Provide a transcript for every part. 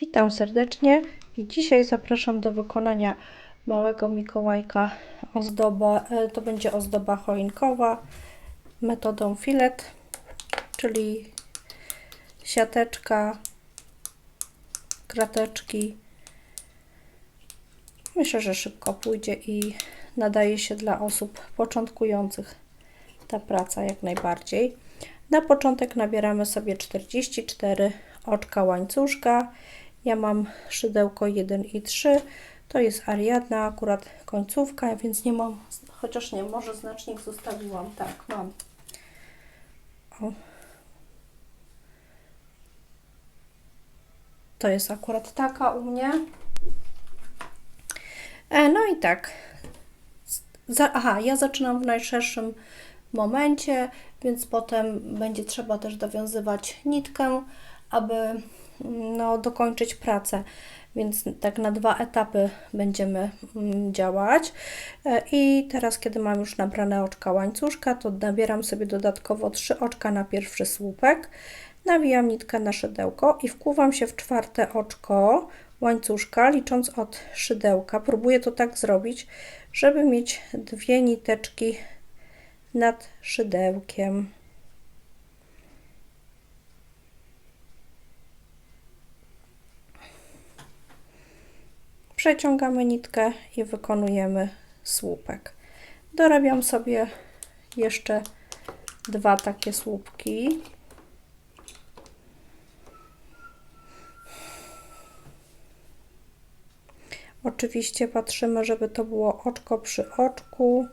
Witam serdecznie i dzisiaj zapraszam do wykonania małego Mikołajka ozdoba, e, to będzie ozdoba choinkowa metodą filet, czyli siateczka, krateczki. Myślę, że szybko pójdzie i nadaje się dla osób początkujących ta praca jak najbardziej. Na początek nabieramy sobie 44 oczka łańcuszka. Ja mam szydełko 1 i 3. To jest Ariadna, akurat końcówka, więc nie mam, chociaż nie, może znacznik zostawiłam. Tak, mam. O. To jest akurat taka u mnie. E, no i tak. Za, aha, ja zaczynam w najszerszym momencie, więc potem będzie trzeba też dowiązywać nitkę, aby no, dokończyć pracę. Więc tak na dwa etapy będziemy mm, działać. E, I teraz, kiedy mam już nabrane oczka łańcuszka, to nabieram sobie dodatkowo trzy oczka na pierwszy słupek. Nawijam nitkę na szydełko i wkuwam się w czwarte oczko łańcuszka, licząc od szydełka. Próbuję to tak zrobić, żeby mieć dwie niteczki nad szydełkiem. Przeciągamy nitkę i wykonujemy słupek. Dorabiam sobie jeszcze dwa takie słupki. Oczywiście patrzymy, żeby to było oczko przy oczku.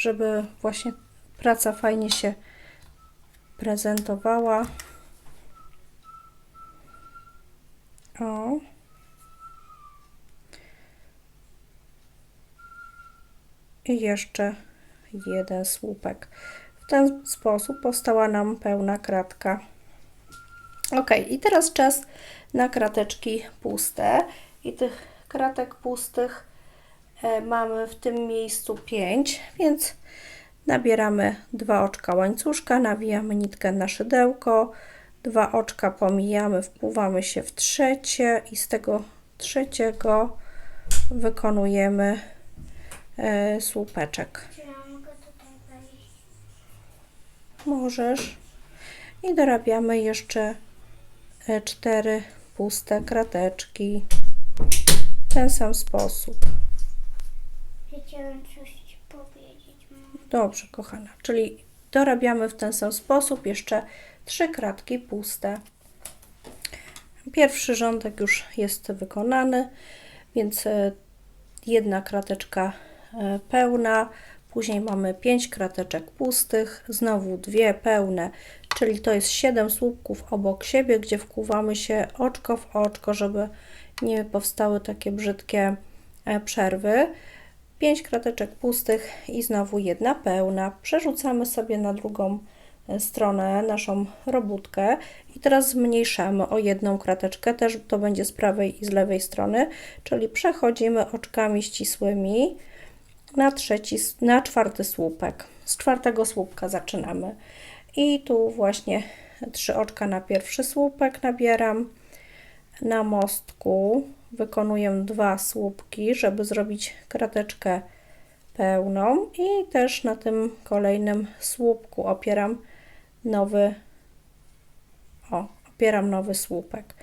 Żeby właśnie praca fajnie się prezentowała. O. I jeszcze jeden słupek. W ten sposób powstała nam pełna kratka. Ok, i teraz czas na krateczki puste. I tych kratek pustych mamy w tym miejscu 5, więc nabieramy dwa oczka łańcuszka, nawijamy nitkę na szydełko, dwa oczka pomijamy, wpływamy się w trzecie i z tego trzeciego wykonujemy e, słupeczek. Możesz. I dorabiamy jeszcze e, cztery puste krateczki w ten sam sposób. Chciałem coś ci powiedzieć. Dobrze, kochana. Czyli dorabiamy w ten sam sposób jeszcze trzy kratki puste. Pierwszy rządek już jest wykonany, więc e, jedna krateczka e, pełna, później mamy pięć krateczek pustych, znowu dwie pełne, czyli to jest 7 słupków obok siebie, gdzie wkuwamy się oczko w oczko, żeby nie powstały takie brzydkie e, przerwy. 5 krateczek pustych i znowu jedna pełna. Przerzucamy sobie na drugą e, stronę naszą robótkę i teraz zmniejszamy o jedną krateczkę, też to będzie z prawej i z lewej strony, czyli przechodzimy oczkami ścisłymi na, trzeci, na czwarty słupek. Z czwartego słupka zaczynamy. I tu właśnie trzy oczka na pierwszy słupek nabieram. Na mostku wykonuję dwa słupki, żeby zrobić krateczkę pełną i też na tym kolejnym słupku opieram nowy o, opieram nowy słupek.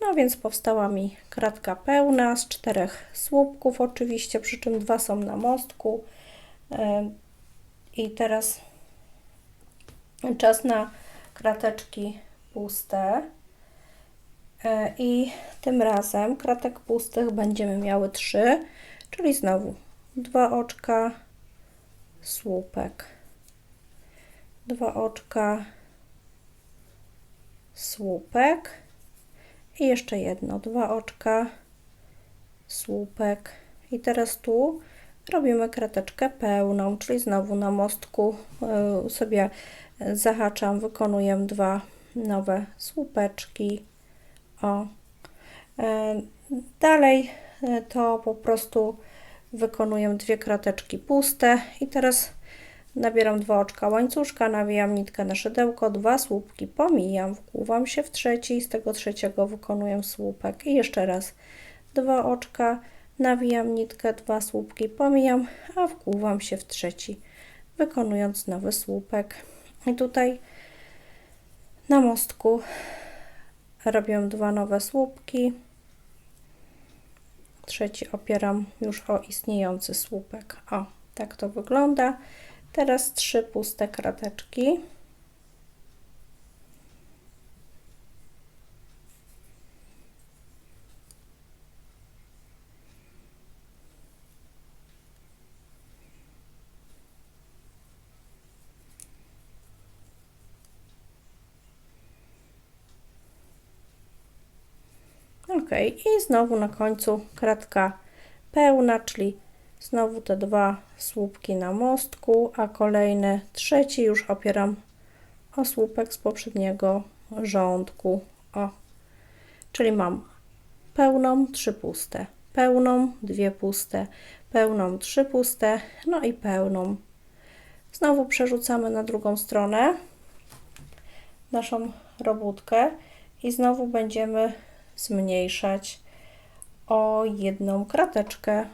No więc powstała mi kratka pełna z czterech słupków oczywiście, przy czym dwa są na mostku. I teraz czas na krateczki puste. E, I tym razem kratek pustych będziemy miały trzy, czyli znowu dwa oczka, słupek, dwa oczka, słupek. I jeszcze jedno, dwa oczka, słupek. I teraz tu robimy krateczkę pełną, czyli znowu na mostku y, sobie zahaczam, wykonuję dwa nowe słupeczki. O. E, Dalej e, to po prostu wykonuję dwie krateczki puste i teraz nabieram dwa oczka łańcuszka, nawijam nitkę na szydełko, dwa słupki pomijam, wkłuwam się w trzeci z tego trzeciego wykonuję słupek i jeszcze raz dwa oczka, nawijam nitkę, dwa słupki pomijam, a wkłuwam się w trzeci, wykonując nowy słupek. I tutaj na mostku robię dwa nowe słupki. Trzeci opieram już o istniejący słupek. O, tak to wygląda. Teraz trzy puste krateczki. Ok, i znowu na końcu kratka pełna, czyli znowu te dwa słupki na mostku, a kolejny, trzeci już opieram o słupek z poprzedniego rządku. O, czyli mam pełną, trzy puste, pełną, dwie puste, pełną, trzy puste, no i pełną. Znowu przerzucamy na drugą stronę naszą robótkę i znowu będziemy zmniejszać o jedną krateczkę,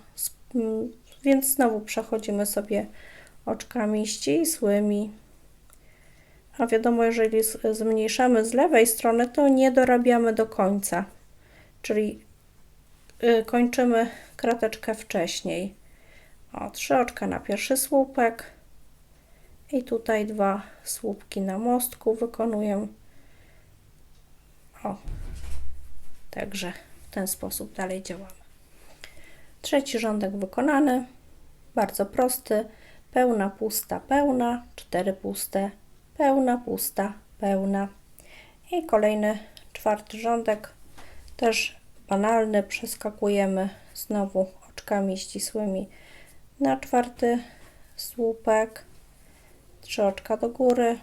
więc znowu przechodzimy sobie oczkami ścisłymi. A wiadomo, jeżeli zmniejszamy z lewej strony, to nie dorabiamy do końca, czyli y, kończymy krateczkę wcześniej. O, trzy oczka na pierwszy słupek i tutaj dwa słupki na mostku wykonuję. O, Także w ten sposób dalej działamy. Trzeci rządek wykonany. Bardzo prosty. Pełna, pusta, pełna. Cztery puste. Pełna, pusta, pełna. I kolejny, czwarty rządek. Też banalny. Przeskakujemy znowu oczkami ścisłymi na czwarty słupek. Trzy oczka do góry.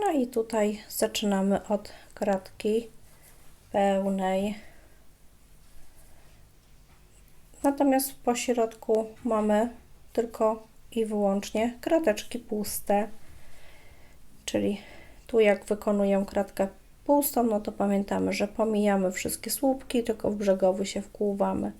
No i tutaj zaczynamy od kratki pełnej. Natomiast po środku mamy tylko i wyłącznie krateczki puste. Czyli tu jak wykonuję kratkę pustą, no to pamiętamy, że pomijamy wszystkie słupki, tylko w brzegowy się wkłuwamy.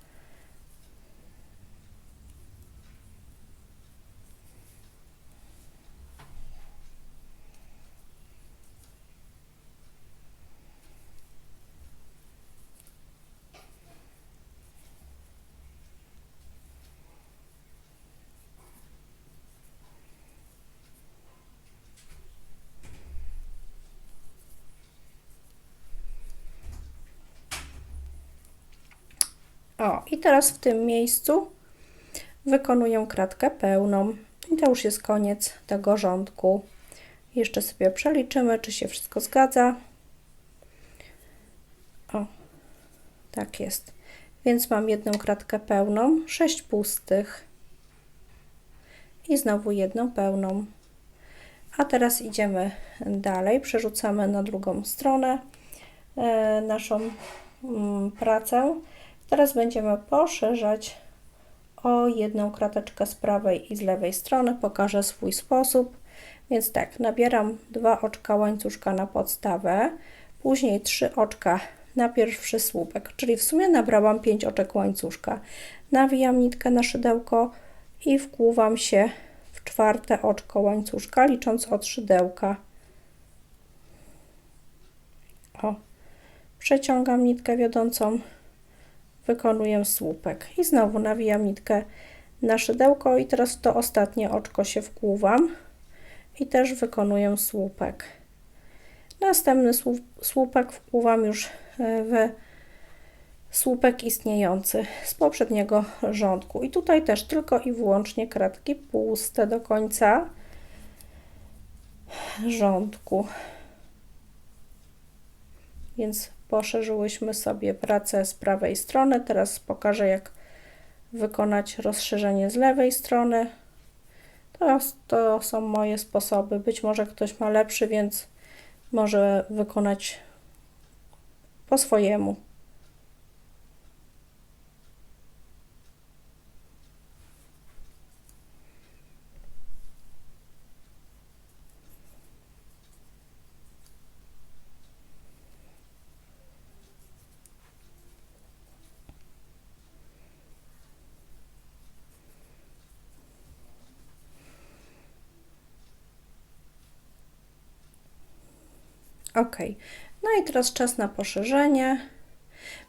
O, i teraz w tym miejscu wykonuję kratkę pełną. I to już jest koniec tego rządku. Jeszcze sobie przeliczymy, czy się wszystko zgadza. O, tak jest. Więc mam jedną kratkę pełną, sześć pustych i znowu jedną pełną. A teraz idziemy dalej, przerzucamy na drugą stronę e, naszą mm, pracę. Teraz będziemy poszerzać o jedną krateczkę z prawej i z lewej strony. Pokażę swój sposób. Więc tak, nabieram dwa oczka łańcuszka na podstawę, później trzy oczka na pierwszy słupek, czyli w sumie nabrałam 5 oczek łańcuszka. Nawijam nitkę na szydełko i wkłuwam się w czwarte oczko łańcuszka, licząc od szydełka. O, przeciągam nitkę wiodącą wykonuję słupek i znowu nawijam nitkę na szydełko i teraz to ostatnie oczko się wkłuwam i też wykonuję słupek. Następny słupek wkłuwam już e, w słupek istniejący z poprzedniego rządku i tutaj też tylko i wyłącznie kratki puste do końca rządku. więc poszerzyłyśmy sobie pracę z prawej strony. Teraz pokażę, jak wykonać rozszerzenie z lewej strony. To, to są moje sposoby. Być może ktoś ma lepszy, więc może wykonać po swojemu. Ok. No i teraz czas na poszerzenie.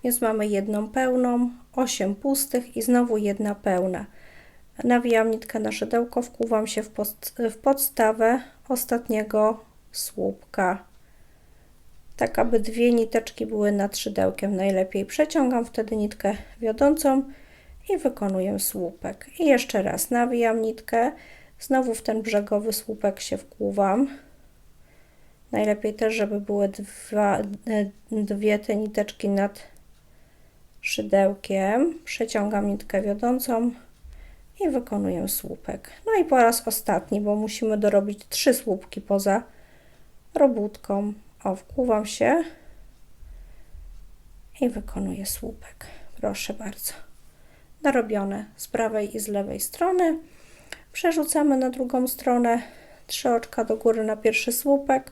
Więc mamy jedną pełną, 8 pustych i znowu jedna pełna. Nawijam nitkę na szydełko, wkuwam się w, post w podstawę ostatniego słupka. Tak, aby dwie niteczki były nad szydełkiem. Najlepiej przeciągam wtedy nitkę wiodącą i wykonuję słupek. I jeszcze raz nawijam nitkę, znowu w ten brzegowy słupek się wkuwam. Najlepiej też, żeby były dwa, dwie te niteczki nad szydełkiem. Przeciągam nitkę wiodącą i wykonuję słupek. No i po raz ostatni, bo musimy dorobić trzy słupki poza robótką. O, wkuwam się i wykonuję słupek. Proszę bardzo. Dorobione z prawej i z lewej strony. Przerzucamy na drugą stronę trzy oczka do góry na pierwszy słupek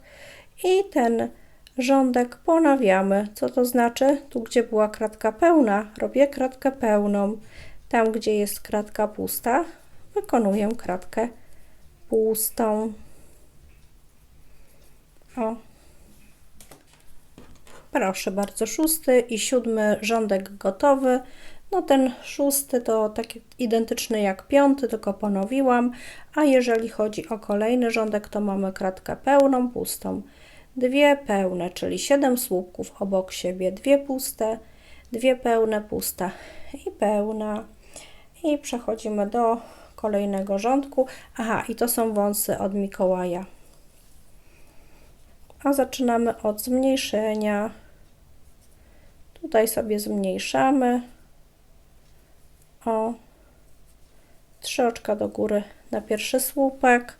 i ten rządek ponawiamy. Co to znaczy? Tu, gdzie była kratka pełna, robię kratkę pełną. Tam, gdzie jest kratka pusta, wykonuję kratkę pustą. O. Proszę bardzo, szósty i siódmy rządek gotowy. No ten szósty to taki identyczny jak piąty, tylko ponowiłam, a jeżeli chodzi o kolejny rządek, to mamy kratkę pełną, pustą. Dwie pełne, czyli 7 słupków obok siebie, dwie puste, dwie pełne, pusta i pełna. I przechodzimy do kolejnego rządku. Aha, i to są wąsy od Mikołaja. A zaczynamy od zmniejszenia. Tutaj sobie zmniejszamy o trzy oczka do góry na pierwszy słupek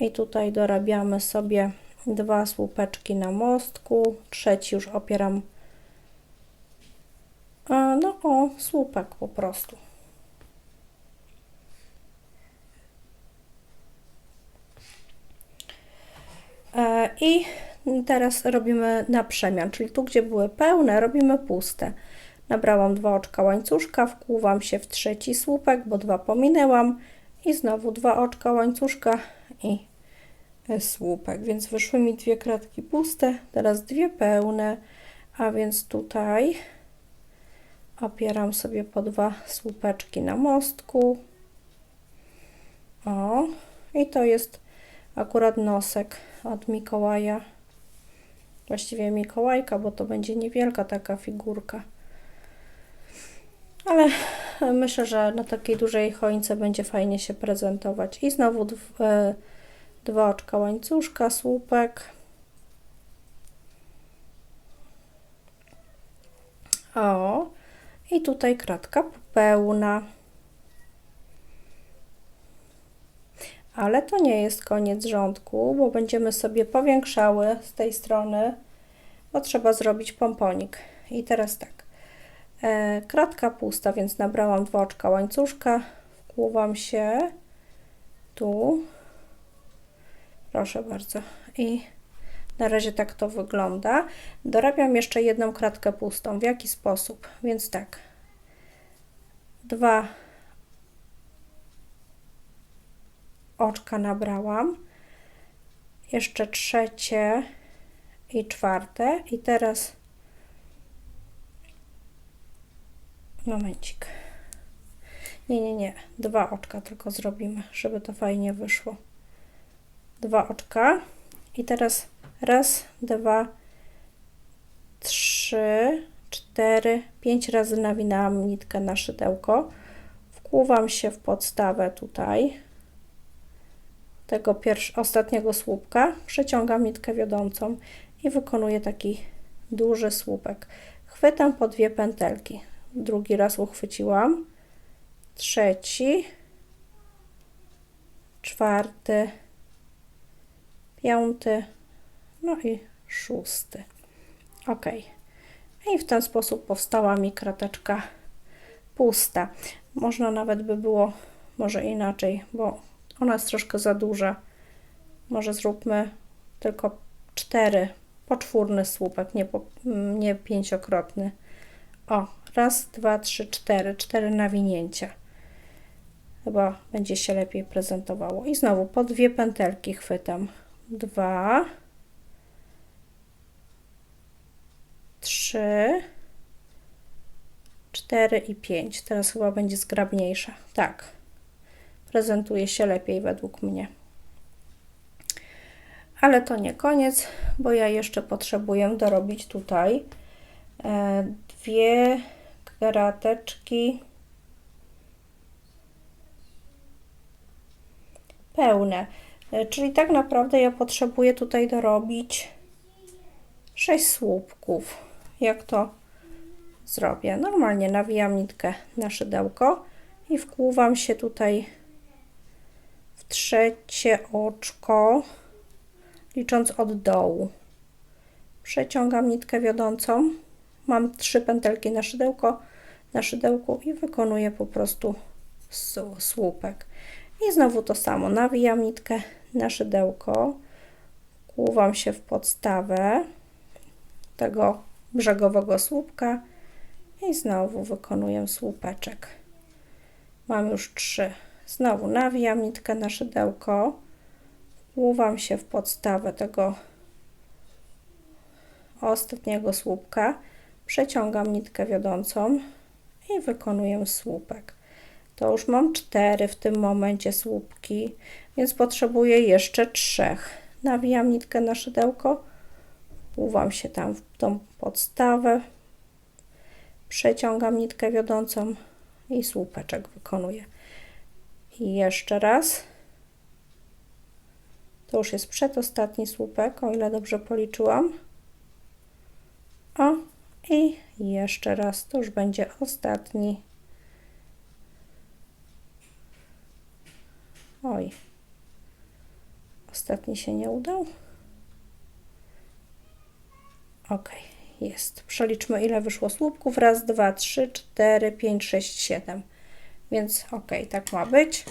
i tutaj dorabiamy sobie dwa słupeczki na mostku, trzeci już opieram no o słupek po prostu. E, I teraz robimy na przemian, czyli tu, gdzie były pełne, robimy puste. Nabrałam dwa oczka łańcuszka, wkłuwam się w trzeci słupek, bo dwa pominęłam i znowu dwa oczka łańcuszka i słupek, więc wyszły mi dwie kratki puste, teraz dwie pełne, a więc tutaj opieram sobie po dwa słupeczki na mostku. O, i to jest akurat nosek od Mikołaja. Właściwie Mikołajka, bo to będzie niewielka taka figurka. Ale myślę, że na takiej dużej choince będzie fajnie się prezentować. I znowu e, dwa oczka łańcuszka, słupek. O, i tutaj kratka pełna. Ale to nie jest koniec rządku, bo będziemy sobie powiększały z tej strony, bo trzeba zrobić pomponik. I teraz tak, kratka pusta, więc nabrałam dwa oczka łańcuszka, wkłuwam się tu, Proszę bardzo. I na razie tak to wygląda. Dorabiam jeszcze jedną kratkę pustą. W jaki sposób? Więc tak. Dwa oczka nabrałam. Jeszcze trzecie i czwarte. I teraz momencik. Nie, nie, nie. Dwa oczka tylko zrobimy, żeby to fajnie wyszło dwa oczka i teraz raz, dwa, trzy, cztery, pięć razy nawinęłam nitkę na szydełko, wkłuwam się w podstawę tutaj tego pierwszego, ostatniego słupka, przeciągam nitkę wiodącą i wykonuję taki duży słupek. Chwytam po dwie pętelki. Drugi raz uchwyciłam. Trzeci, czwarty, piąty, no i szósty. Ok. I w ten sposób powstała mi krateczka pusta. Można nawet by było może inaczej, bo ona jest troszkę za duża. Może zróbmy tylko cztery, poczwórny słupek, nie, po, nie pięciokrotny. O, raz, dwa, trzy, cztery, cztery nawinięcia. Chyba będzie się lepiej prezentowało. I znowu po dwie pętelki chwytam. Dwa, trzy, cztery i pięć. Teraz chyba będzie zgrabniejsza. Tak. Prezentuje się lepiej według mnie. Ale to nie koniec, bo ja jeszcze potrzebuję dorobić tutaj e, dwie krateczki pełne. E, Czyli tak naprawdę ja potrzebuję tutaj dorobić 6 słupków. Jak to zrobię? Normalnie nawijam nitkę na szydełko i wkłuwam się tutaj w trzecie oczko, licząc od dołu. Przeciągam nitkę wiodącą. Mam trzy pętelki na szydełko, na szydełku i wykonuję po prostu słupek. I znowu to samo. Nawijam nitkę na szydełko, kłuwam się w podstawę tego brzegowego słupka i znowu wykonuję słupeczek. Mam już trzy. Znowu nawijam nitkę na szydełko, wkłuwam się w podstawę tego ostatniego słupka, przeciągam nitkę wiodącą i wykonuję słupek. To już mam cztery w tym momencie słupki, więc potrzebuję jeszcze trzech. Nawijam nitkę na szydełko, wkłuwam się tam w tą podstawę, przeciągam nitkę wiodącą i słupeczek wykonuję. I jeszcze raz. To już jest przedostatni słupek, o ile dobrze policzyłam. I jeszcze raz, to już będzie ostatni. Oj, ostatni się nie udał. Ok, jest. Przeliczmy, ile wyszło słupków. Raz, dwa, trzy, cztery, pięć, sześć, siedem. Więc ok, tak ma być.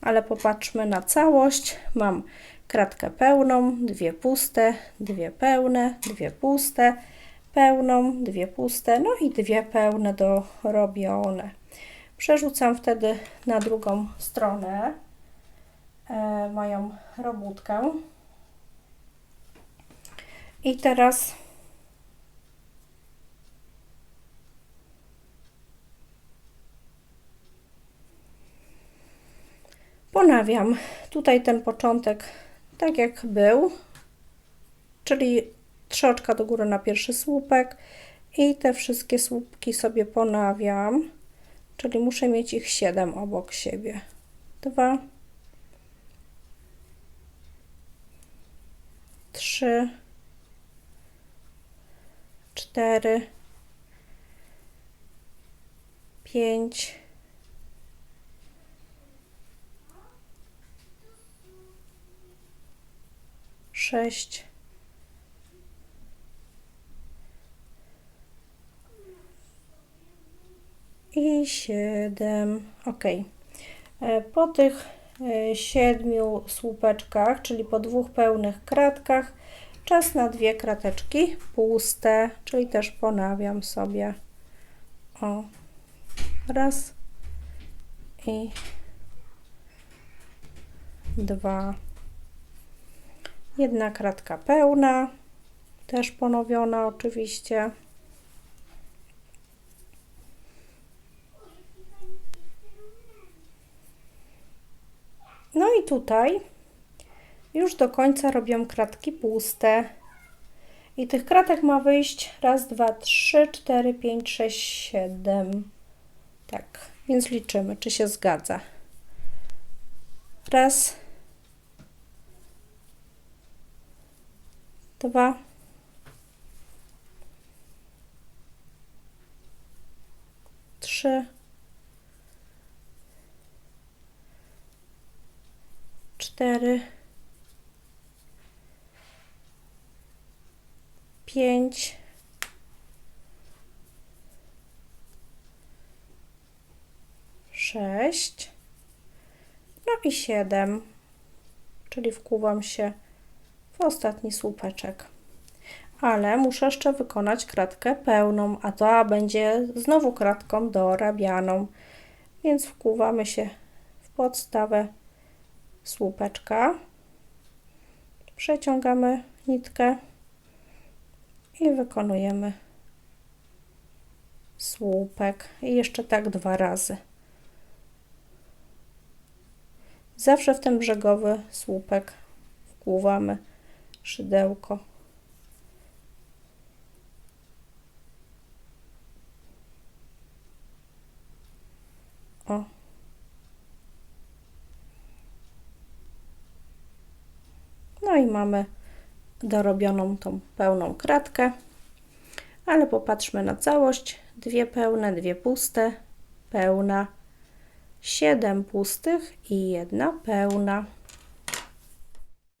Ale popatrzmy na całość. Mam kratkę pełną, dwie puste, dwie pełne, dwie puste, pełną, dwie puste, no i dwie pełne dorobione. Przerzucam wtedy na drugą stronę e, moją robótkę. I teraz ponawiam tutaj ten początek tak jak był, czyli trzy oczka do góry na pierwszy słupek i te wszystkie słupki sobie ponawiam, czyli muszę mieć ich 7 obok siebie. Dwa, trzy, cztery, pięć, sześć, i siedem. Ok. Po tych e, siedmiu słupeczkach, czyli po dwóch pełnych kratkach, czas na dwie krateczki puste, czyli też ponawiam sobie. O, raz i dwa. Jedna kratka pełna, też ponowiona oczywiście. No i tutaj już do końca robią kratki puste. I tych kratek ma wyjść raz, dwa, trzy, cztery, pięć, sześć, siedem. Tak, więc liczymy, czy się zgadza. Raz, dwa, trzy. cztery, pięć, sześć, no i siedem, czyli wkuwam się w ostatni słupeczek. Ale muszę jeszcze wykonać kratkę pełną, a ta będzie znowu kratką dorabianą, więc wkuwamy się w podstawę słupeczka, przeciągamy nitkę i wykonujemy słupek i jeszcze tak dwa razy. Zawsze w ten brzegowy słupek wkłuwamy szydełko. O. No i mamy dorobioną tą pełną kratkę. Ale popatrzmy na całość. Dwie pełne, dwie puste, pełna, siedem pustych i jedna pełna.